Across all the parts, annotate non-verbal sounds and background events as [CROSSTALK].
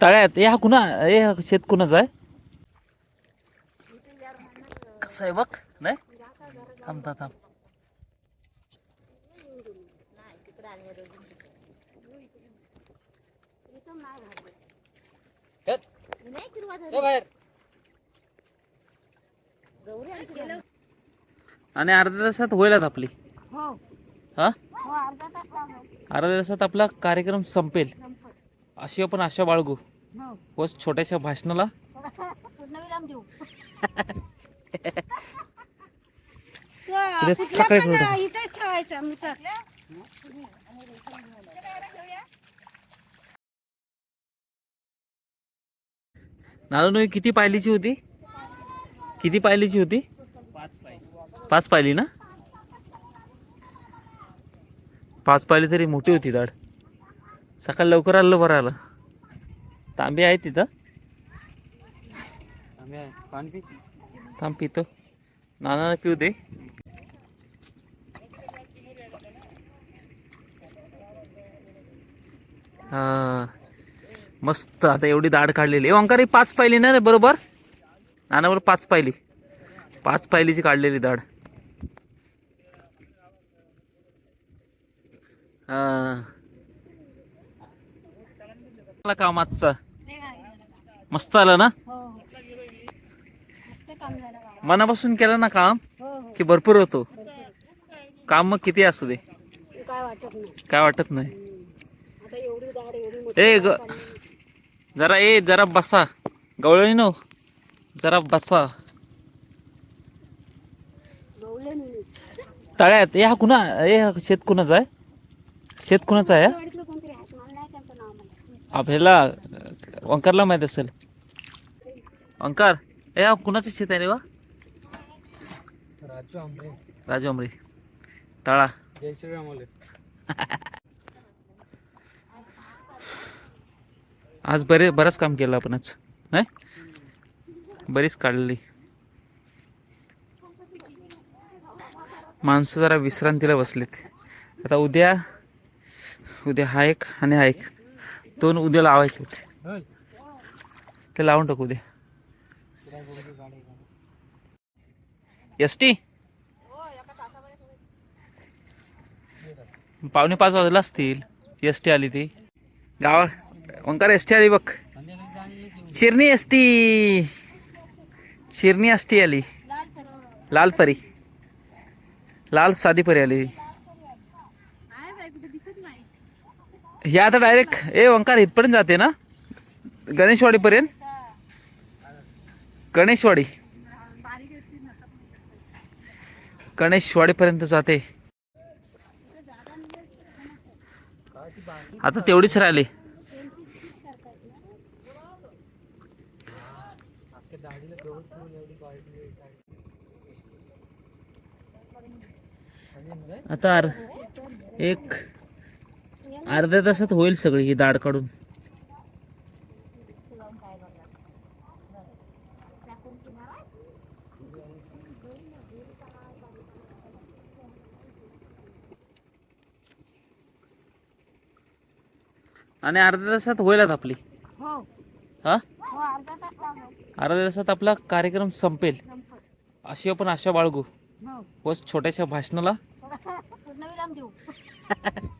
तळ्यात ए हा कुणा ए हा शेत कुणाचा आहे? कसं आहे बघ नाही? थांबता थांब आणि अर्ध्या तासात होईलच आपली. हो. हा? हो अर्ध्या तासात. आपला कार्यक्रम संपेल. अशी आपण आशा बाळगू. हो. व छोट्याशा भाषणाला. [LAUGHS] सकाळी नारायण किती पायलीची होती? किती पायलीची होती? पाच पायली ना? पाच पायली तरी मोठी होती दाढ. सकाळी लवकर आलं बरं आलं तांबे आहे. तिथं थांब पितो. नाना पिऊ दे. हा. मस्त. आता एवढी दाढ काढलेली. आहे ओंकार पाच पायली ना रे बरोबर? नानावर पाच पायली. पाच पायलीची काढलेली दाढ. हा. आला काम आजचा. मस्त आलं ना? हो हो. मनापासून केलं ना काम? हो की भरपूर होतो? काम मग किती असू दे. काय वाटत नाही. ए ग जरा ए जरा बसा. गवळणी नो. जरा बसा. तळ्यात. ए हा कुणा ए हा शेत कुणाचा आहे? शेत कुणाचा आहे मला नाही त्यांचं नाव माहिती आपल्याला ओंकारला माहीत असेल. ओंकार ए कुणाचं शेत आहे रे वा? राजू आंबरे राजू अमरी तळा जय श्रीराम आज बरे बरंच काम केलं आपण आज नाही? बरीच काढली. माणसं जरा विश्रांतीला बसलेत. आता उद्या उद्या हा एक आणि हा एक. दोन उद्या लावायचे. ते लावून टाकू उद्या एस टी पावणे पाच वाजला असतील. एस टी आली ती. गावा ओंकार एस टी आली बघ. शिरणी एस टी शिरणी एस टी आली. लाल परी लाल साधी परी आली आहे बाई कुठे दिसत नाही हे आता डायरेक्ट ए ओंकार इथपर्यंत जाते ना? गणेशवाडीपर्यंत? गणेशवाडी. गणेशवाडीपर्यंत जाते. आता तेवढीच राहिली. आता एक अर्ध्या तासात होईल सगळी ही दाढ काढून. आणि अर्ध्या तासात होईलच आपली. हो. हा? हो अर्ध्या तासात आपला कार्यक्रम संपेल. अशी आपण आशा बाळगू. हो. व छोट्याशा भाषणाला. [LAUGHS] [LAUGHS]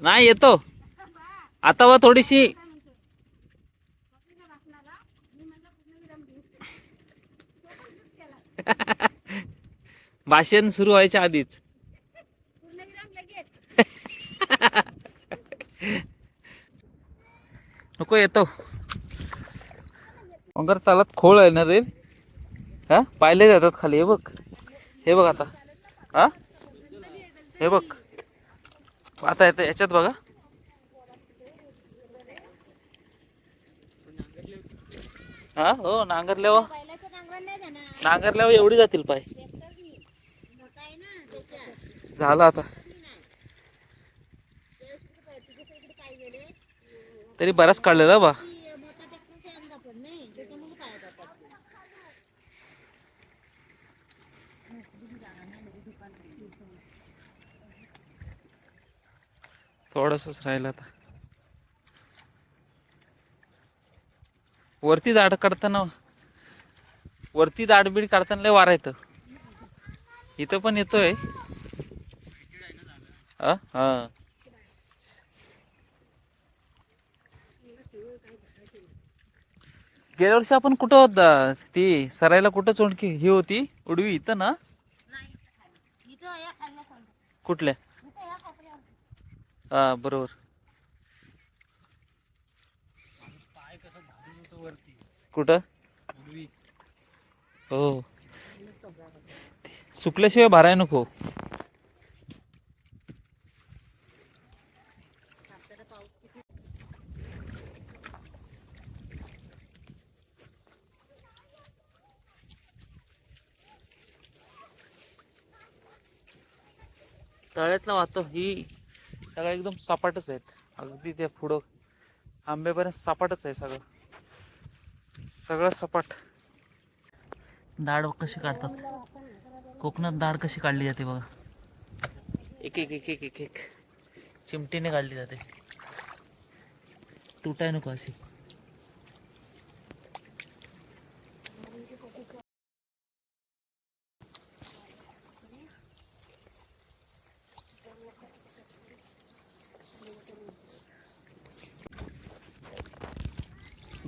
नाही येतो. आता व थोडीशी. भाषण सुरू व्हायच्या आधीच. नको येतो. मगर तालात खोळ आहे ना रे? हा? पाहिले जातात खाली हे बघ. हे बघ आता. हा? हे बघ. आता येतं याच्यात बघा. हा? हो नांगरल्यावर पहिल्याचं नांगरल्यावर एवढी जातील पाय. झालं आता. तरी बराच काढलेला बा मोठा ट्रॅक्टरच्या अंगात नाही त्याच्यामुळे काय जातात थोडंसंच राहिलं आता. वरती दाड काढताना वरती दाडबीड काढताना लय वारा येतं. इथं पण येतोय. हा हा. गेल्या वर्षी आपण कुठं होता ती सरायला कुठं चोंडकी? ही होती उडवी इथं ना. कुठल्या. हा बरोबर. कुठं? हो. सुकल्याशिवाय भाराय नको. तळ्यातला वाहतो ही सगळं एकदम सपाटच आहेत. अगदी त्या पुढं आंब्यापर्यंत सपाटच आहे सगळं. सगळं सपाट. दाढ कशी काढतात. कोकणात दाढ कशी काढली जाते बघा. एक एक एक एक एक एक. चिमटीने काढली जाते. तुटाय नको अशी.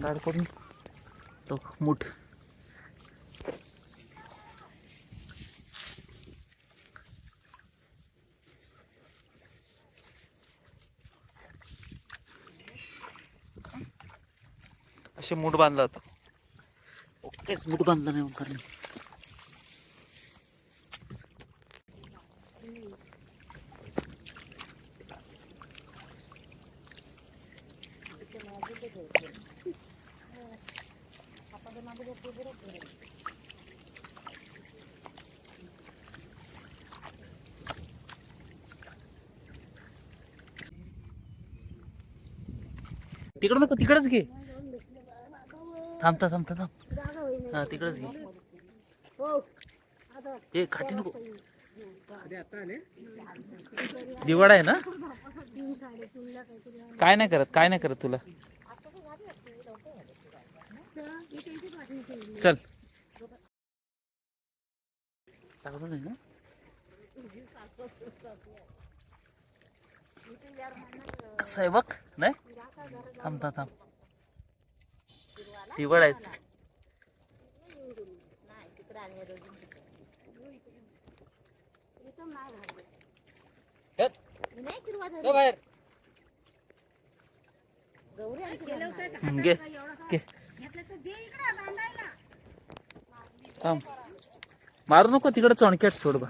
काढ करून तो मूठ. असे मूठ बांधलात ओकेच मूठ बांधला नाही ओंकारने तिकडं नको तिकडच घे. थांबता थांबता थांब हा तिकडच घे. ए काठी नको. दिवाळा आहे ना? काय नाही करत काय नाही करत तुला? चल. चांगलं नाही ना? कसं आहे बघ नाही? थांबता थांब दिवाड आहेत. बाहेर. गौरी आणि केलं होतं का? घे. थांब. मारू नको तिकडे चणकेट सोड बा.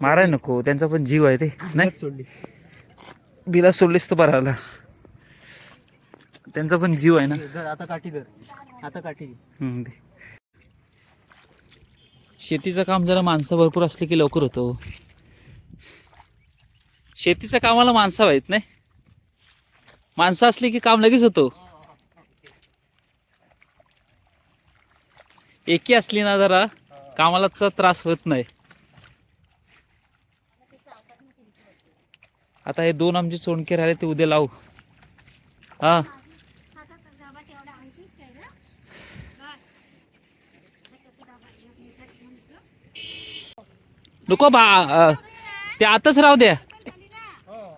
माराय नको त्यांचा पण जीव आहे ते नाही. सोडली बिला सोडलीस तर बरं. आला त्यांचा पण जीव आहे ना. आता काठी धर. आता काठी हम्म, दे. शेतीचं काम जरा माणसं भरपूर असली की लवकर होतं हो. शेतीच्या कामाला माणसं आहेत नाही? माणसं असली की काम लगेच होतो. एकी असली ना जरा कामाला त्रास होत नाही. आता हे दोन आमचे चोणके राहिले ते उद्या लावू. हा. नको बा ते आताच राहू द्या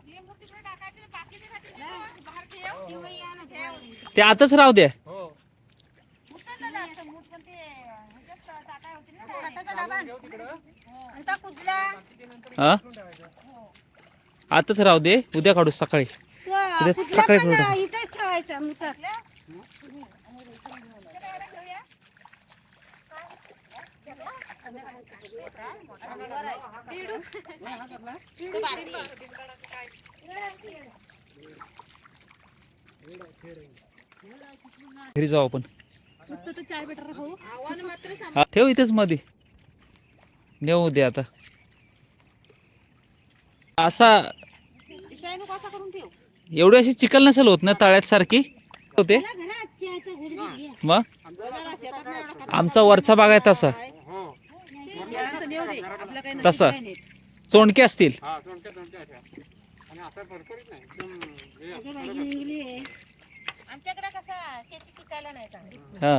लिंबू तिकडे टाकायचं, बाकीचे घातले ना, बाहेर ठेव. ठेव या ना, ठेव. ते आताच राहू द्या हो उचललं जास्त मूठ पण ते ह्याच्यात टाकाय होती ना. हाताचा डबा. आणि तो कुजला. हा. आताच राहू दे. उद्या काढू सकाळी. उद्या सकाळी कुजला पण घरी जाऊ आपण. हो हा ठेव इथेच मध्ये नेऊ दे आता. असा एवढी अशी चिकल नसेल होत ना तळ्यात सारखी? होते. मग आमचा वरचा भाग आहे तसा. हो ते नेऊ दे आपलं काही तसं. चोंडके असतील आमच्याकडे कसं शेती पिकायला नाही चांगली हा.